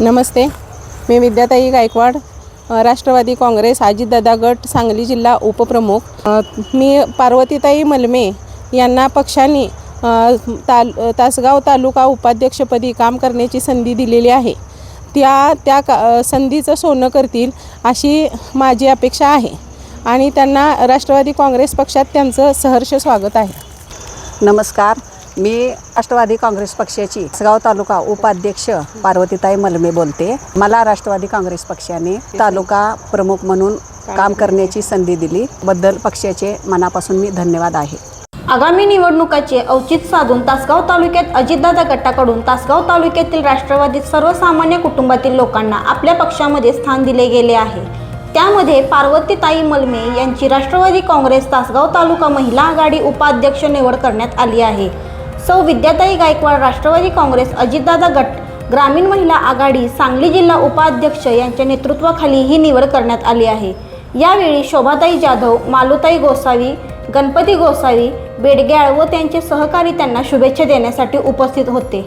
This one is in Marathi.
नमस्ते. मी विद्याताई गायकवाड राष्ट्रवादी काँग्रेस अजितदादा गट सांगली जिल्हा उपप्रमुख. मी पार्वतीताई मलमे यांना पक्षाने ताल तासगाव तालुका उपाध्यक्षपदी काम करण्याची संधी दिलेली आहे. त्या त्या का संधीचं सोनं करतील अशी माझी अपेक्षा आहे आणि त्यांना राष्ट्रवादी काँग्रेस पक्षात त्यांचं सहर्ष स्वागत आहे. नमस्कार. मी राष्ट्रवादी काँग्रेस पक्षाची गाव तालुका उपाध्यक्ष पार्वतीताई मलमे बोलते. मला राष्ट्रवादी काँग्रेस पक्षाने तालुका प्रमुख म्हणून काम करण्याची संधी दिली. बद्दल पक्षाचे मनापासून मी धन्यवाद आहे. आगामी निवडणुकाचे औचित्य साधून तासगाव तालुक्यात अजितदादा गटाकडून तासगाव तालुक्यातील राष्ट्रवादी सर्वसामान्य कुटुंबातील लोकांना आपल्या पक्षामध्ये स्थान दिले गेले आहे. त्यामध्ये पार्वतीताई मलमे यांची राष्ट्रवादी काँग्रेस तासगाव तालुका महिला आघाडी उपाध्यक्ष निवड करण्यात आली आहे. सौ विद्याताई गायकवाड राष्ट्रवादी काँग्रेस अजितदादा गट ग्रामीण महिला आघाडी सांगली जिल्हा उपाध्यक्ष यांच्या नेतृत्वाखाली ही निवड करण्यात आली आहे. यावेळी शोभाताई जाधव मालुताई गोसावी गणपती गोसावी बेडग्याळ व त्यांचे सहकारी त्यांना शुभेच्छा देण्यासाठी उपस्थित होते.